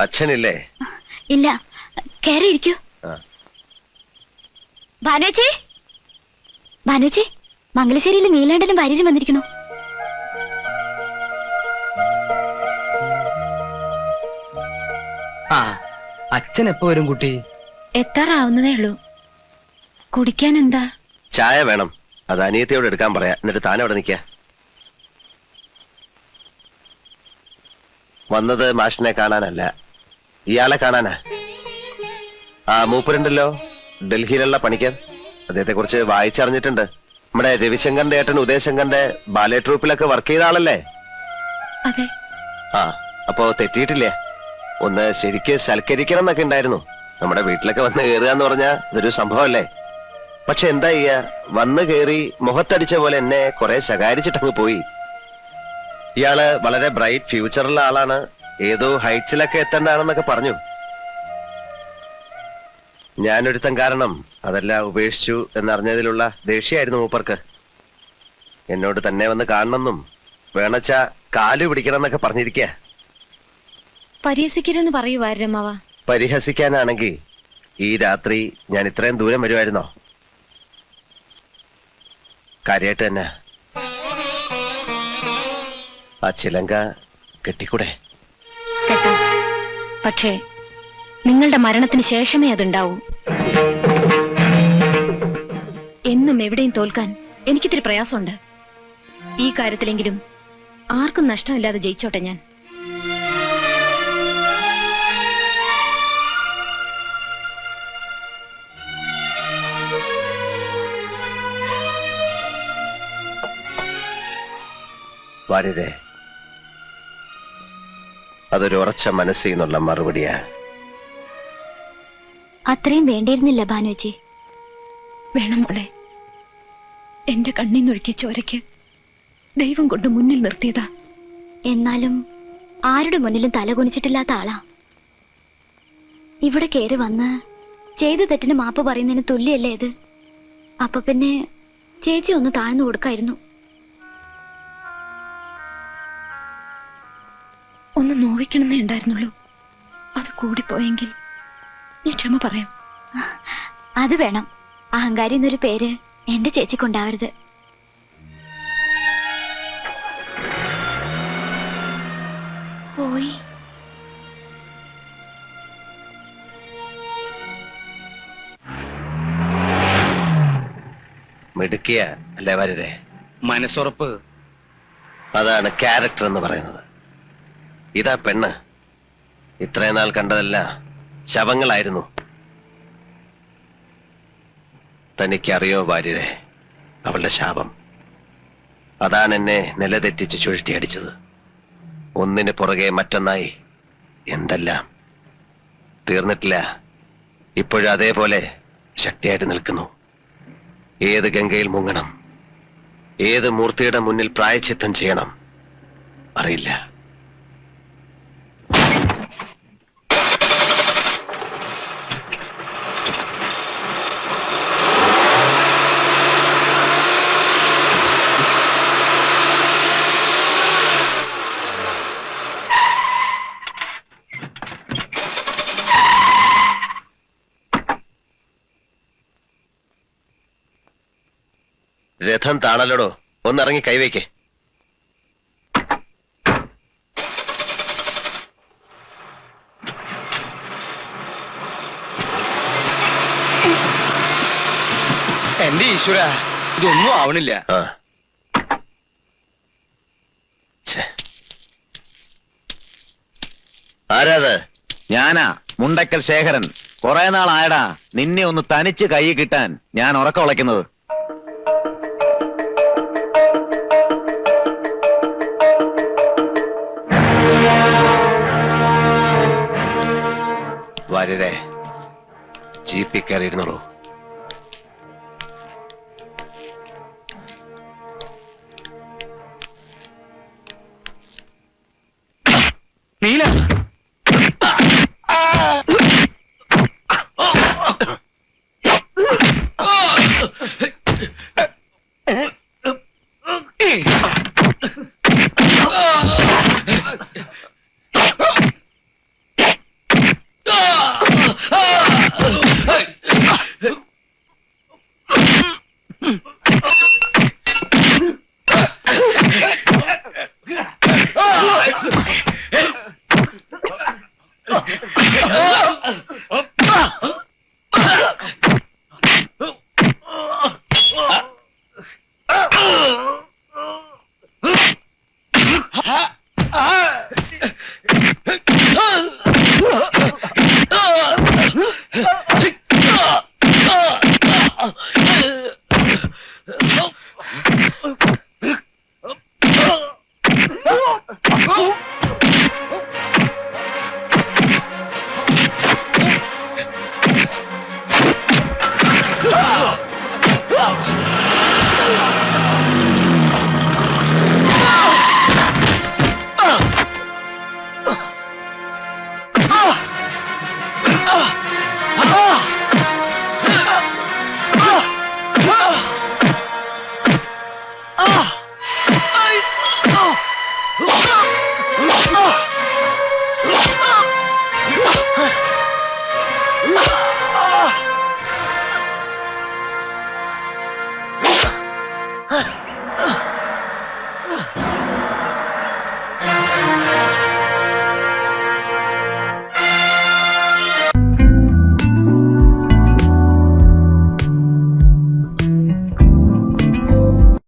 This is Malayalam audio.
അച്ഛനില്ലേ? ഇല്ല കയറി ഇരിക്കൂ ഭാനുജി ഭാനുവച്ചി? ഭാനുവച്ചി മംഗലശ്ശേരിയിൽ നീലാണ്ടനും ഭാര്യയും വന്നിരിക്കണോ. ആ അച്ഛൻ എപ്പോ വരും കുട്ടി? എത്താറാവുന്നതേ ഉള്ളൂ. കുടിക്കാൻ എന്താ ചായ വേണം. അത് അനിയത്തിയോട് എടുക്കാൻ പറയാ. എന്നിട്ട് താൻ അവിടെ നിൽക്ക. വന്നത് മാഷിനെ കാണാനല്ല. ഇയാളെ കാണാനാ? ആ മൂപ്പരുണ്ടല്ലോ. ഡൽഹിയിലുള്ള പണിക്കർ. അദ്ദേഹത്തെ കുറിച്ച് വായിച്ചറിഞ്ഞിട്ടുണ്ട്. നമ്മുടെ രവിശങ്കറിന്റെ ഏട്ടൻ ഉദയശങ്കറിന്റെ ബാലെ ട്രൂപ്പിലൊക്കെ വർക്ക് ചെയ്ത ആളല്ലേ? അതെ. ആ അപ്പോ തെറ്റിയിട്ടില്ലേ? ഒന്ന് ശരിക്ക് സൽക്കരിക്കണം എന്നൊക്കെ ഉണ്ടായിരുന്നു. നമ്മുടെ വീട്ടിലൊക്കെ വന്ന് കയറുക എന്ന് പറഞ്ഞാ ഇതൊരു സംഭവമല്ലേ? പക്ഷെ എന്താ ചെയ്യാ? വന്ന് കയറി മുഖത്തടിച്ച പോലെ എന്നെ കുറെ ശകാരിച്ചിട്ടങ്ങ് പോയി. ഇയാൾ വളരെ ബ്രൈറ്റ് ഫ്യൂച്ചറുള്ള ആളാണ്. ഏതോ ഹൈറ്റ്സിലൊക്കെ എത്തേണ്ടതാണെന്നൊക്കെ പറഞ്ഞു. ഞാനൊരുത്തൻ കാരണം അതെല്ലാം ഉപേക്ഷിച്ചു എന്നറിഞ്ഞതിലുള്ള ദേഷ്യായിരുന്നു മൂപ്പർക്ക്. എന്നോട് തന്നെ വന്ന് കാണണമെന്നും വേണച്ച കാൽ പിടിക്കണം എന്നൊക്കെ പറഞ്ഞിരിക്കുക പരിഹസിക്കരുന്ന് പറയൂ വാരമാവ പരിഹസിക്കാനാണെങ്കിൽ ഈ രാത്രി ഞാൻ ഇത്രയും ദൂരം വരുമായിരുന്നോ? കാര്യായിട്ട് തന്നെ. ആ ചിലങ്ക കെട്ടിക്കൂടെ? കേട്ടോ. പക്ഷേ നിങ്ങളുടെ മരണത്തിന് ശേഷമേ അതുണ്ടാവൂ. എന്നും എവിടെയും തോൽക്കാൻ എനിക്കിത്തിരി പ്രയാസമുണ്ട്. ഈ കാര്യത്തിലെങ്കിലും ആർക്കും നഷ്ടമില്ലാതെ ജയിച്ചോട്ടെ ഞാൻ. വാര്യരെ അതൊരു ഉറച്ച മനസ്സിൽ നിന്നുള്ള മറുപടിയാ. അത്രയും വേണ്ടിയിരുന്നില്ല ഭാനുജി. വേണം മോളെ. എന്റെ കണ്ണീന്നൊഴുക്കിയ ചോരയ്ക്ക് ദൈവം കൊണ്ട് മുന്നിൽ നിർത്തിയതാ. എന്നാലും ആരുടെ മുന്നിലും തലകുനിച്ചിട്ടില്ലാത്ത ആളാ. ഇവിടെ കയറി വന്ന് ചെയ്ത തെറ്റിന് മാപ്പ് പറയുന്നതിന് തുല്യല്ലേ ഇത്? അപ്പൊ പിന്നെ ചേച്ചി ഒന്ന് താഴ്ന്നു കൊടുക്കായിരുന്നു. ഒന്ന് നോവിക്കണമെന്നേ ഉണ്ടായിരുന്നുള്ളൂ. അത് കൂടിപ്പോയെങ്കിൽ ഞാൻ ക്ഷമ പറയാം. അത് വേണം. അഹങ്കാരി എന്നൊരു പേര് എന്റെ ചേച്ചിക്കുണ്ടാവരുത് പോയി. മിടുക്കിയ അല്ലേ വരരെ മനസ്സുറപ്പ്. അതാണ് ക്യാരക്ടർ എന്ന് പറയുന്നത്. ഇതാ പെണ്ണ്. ഇത്രയും നാൾ കണ്ടതല്ല ശവങ്ങളായിരുന്നു. തനിക്കറിയോ ഭാര്യരെ അവളുടെ ശാപം. അതാണ് എന്നെ നിലതെറ്റിച്ച് ചുഴറ്റിയടിച്ചത് ഒന്നിന് പുറകെ മറ്റൊന്നായി എന്തെല്ലാം? തീർന്നിട്ടില്ല. ഇപ്പോഴും അതേപോലെ ശക്തിയായിട്ട് നിൽക്കുന്നു. ഏത് ഗംഗയിൽ മുങ്ങണം? ഏത് മൂർത്തിയുടെ മുന്നിൽ പ്രായച്ചിത്തം ചെയ്യണം? അറിയില്ല. രഥം താണല്ലോടോ. ഒന്നിറങ്ങി കൈവയ്ക്ക്. എന്റെ ഈശ്വര ഇതൊന്നും ആവണില്ല. ആ. ആരാത്? ഞാനാ മുണ്ടക്കൽ ശേഖരൻ. കുറെ നാളായടാ നിന്നെ ഒന്ന് തനിച്ച് കൈ കിട്ടാൻ ഞാൻ ഉറക്കം ഉളയ്ക്കുന്നത്. വാര്യരെ ജീപ്പിൽ നീല ആ